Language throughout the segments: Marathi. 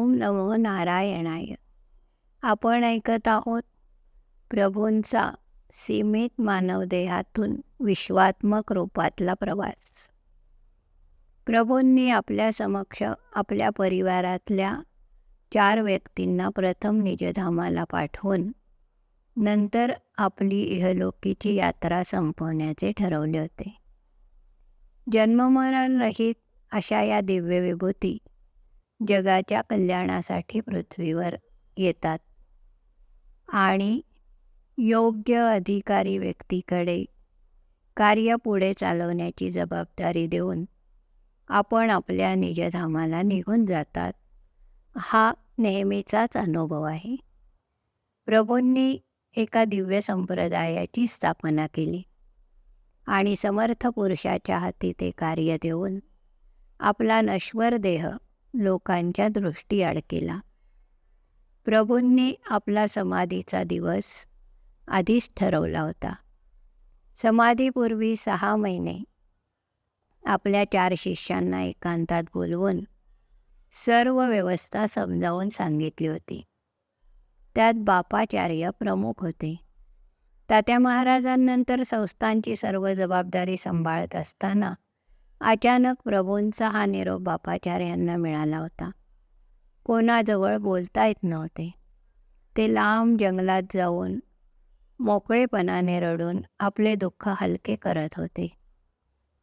ओम नमो नारायणाय. आपण ऐकत आहोत प्रभूंचा सीमित मानवदेहातून विश्वात्मक रूपातला प्रवास. प्रभूंनी आपल्या समक्ष आपल्या परिवारातल्या चार व्यक्तींना प्रथम निजधामाला पाठवून नंतर आपली इहलोकीची यात्रा संपवण्याचे ठरवले होते. जन्ममरण रहित अशा या दिव्य विभूती जगाच्या कल्याणासाठी पृथ्वीवर येतात. आणि योग्य अधिकारी व्यक्तीकडे कार्य पुढे चालवण्याची जबाबदारी देऊन आपण आपल्या निजधामाला निघून जातात. हा नेहमीचाच अनुभव आहे. प्रभूंनी एका दिव्य संप्रदायाची स्थापना केली आणि समर्थ पुरुषाच्या हाती ते कार्य देऊन आपला नश्वर देह लोकांच्या दृष्टीआड केला प्रभूंनी आपला समाधीचा दिवस आधीच ठरवला होता. समाधीपूर्वी सहा महिने आपल्या चार शिष्यांना एकांतात बोलवून सर्व व्यवस्था समजावून सांगितली होती. त्यात बापाचार्य प्रमुख होते. तात्या महाराजांनंतर संस्थांची सर्व जबाबदारी सांभाळत असताना अचानक प्रभूंचा हा निरोप बापाचार्यांना मिळाला होता. कोणाजवळ बोलता येत नव्हते. ते लांब जंगलात जाऊन मोकळेपणाने रडून आपले दुःख हलके करत होते.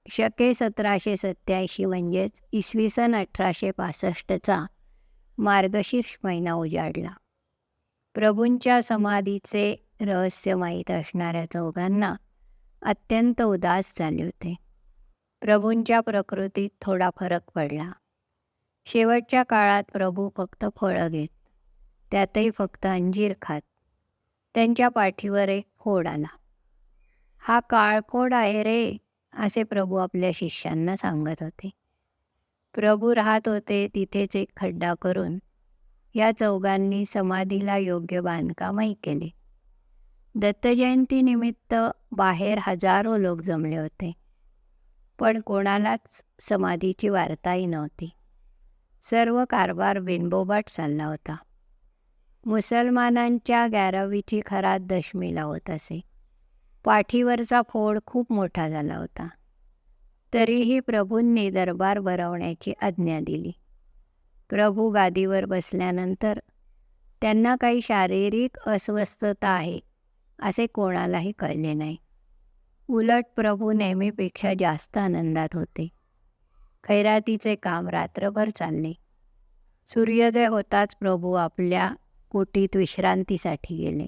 शके सतराशे सत्याऐंशी म्हणजेच इसवी सन अठराशे पासष्टचा मार्गशीर्ष महिना उजाडला. प्रभूंच्या समाधीचे रहस्य माहीत असणाऱ्या चौघांना अत्यंत उदास झाले होते. प्रभूंच्या प्रकृतीत थोडा फरक पडला. शेवटच्या काळात प्रभू फक्त फळं घेत त्यातही फक्त अंजीर खात. त्यांच्या पाठीवर एक फोड आला. हा काळफोड आहे रे? असे प्रभू आपल्या शिष्यांना सांगत होते. प्रभू राहत होते तिथेच एक खड्डा करून या चौघांनी समाधीला योग्य बांधकामही केले. दत्तजयंतीनिमित्त बाहेर हजारो लोक जमले होते. पण कोणालाच समाधीची वार्ताही नव्हती. सर्व कारभार बिनबोबाट चालला होता. मुसलमानांच्या गॅरवीची खरात दशमीला होत असे. पाठीवरचा फोड खूप मोठा झाला होता. तरीही प्रभूंनी दरबार भरवण्याची आज्ञा दिली. प्रभू गादीवर बसल्यानंतर त्यांना काही शारीरिक अस्वस्थता आहे असे कोणालाही कळले नाही. उलट प्रभू नेहमीपेक्षा जास्त आनंदात होते. खैरातीचे काम रात्रभर चालले. सूर्योदय होताच प्रभू आपल्या कुटीत विश्रांतीसाठी गेले.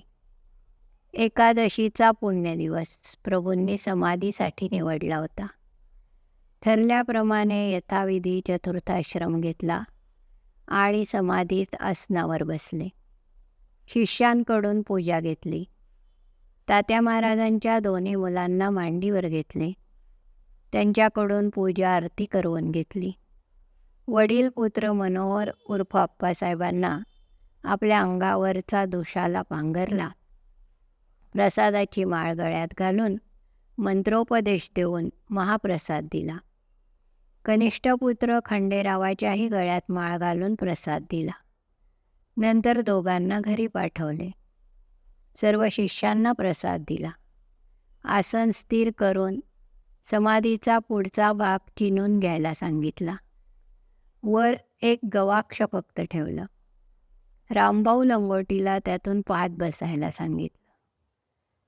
एकादशीचा पुण्यदिवस प्रभूंनी समाधीसाठी निवडला होता. ठरल्याप्रमाणे यथाविधी चतुर्थाश्रम घेतला आणि समाधीत आसनावर बसले. शिष्यांकडून पूजा घेतली. तात्या महाराजांच्या दोन्ही मुलांना मांडीवर घेतले. त्यांच्याकडून पूजा आरती करवून घेतली. वडील पुत्र मनोहर उर्फ आप्पासाहेबांना आपल्या अंगावरचा दोषाला पांघरला. प्रसादाची माळ गळ्यात घालून मंत्रोपदेश देऊन महाप्रसाद दिला. कनिष्ठ पुत्र खंडेरावाच्याही गळ्यात माळ घालून प्रसाद दिला. नंतर दोघांना घरी पाठवले. सर्व शिष्यांना प्रसाद दिला. आसन स्थिर करून समाधीचा पुढचा भाग चिनून घ्यायला सांगितला. वर एक गवाक्ष फक्त ठेवलं. रामभाऊ लंगोटीला त्यातून पाहत बसायला सांगितलं.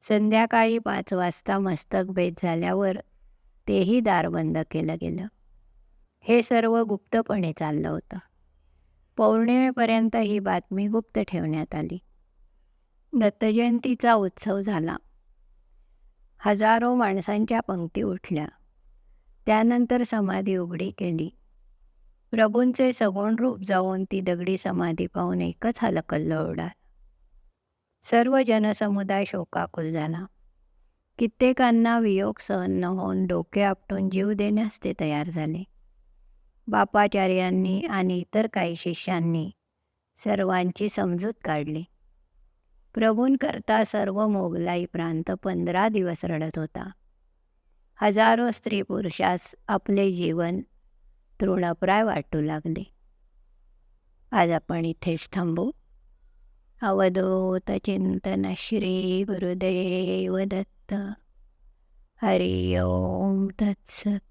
संध्याकाळी पाच वाजता मस्तक भेद झाल्यावर तेही दार बंद केलं गेलं. हे सर्व गुप्तपणे चाललं होतं. पौर्णिमेपर्यंत ही बातमी गुप्त ठेवण्यात आली. दत्तजयंतीचा उत्सव झाला. हजारो माणसांच्या पंक्ती उठल्या. त्यानंतर समाधी उघडी केली. प्रभूंचे सगुण रूप जाऊन ती दगडी समाधी पाहून एकच हलकल्ल उडाल सर्व जनसमुदाय शोकाकुल झाला. कित्येकांना वियोग सहन न होऊन डोके आपटून जीव देण्यास ते तयार झाले. बापाचार्यांनी आणि इतर काही शिष्यांनी सर्वांची समजूत काढली. प्रभूंकरता सर्व मोगलाई प्रांत पंधरा दिवस रडत होता. हजारो स्त्री पुरुषास आपले जीवन तृणप्राय वाटू लागले. आज आपण इथेच थांबू. अवधूत चिंतन श्री गुरुदेव दत्त. हरि ओम तत्सत.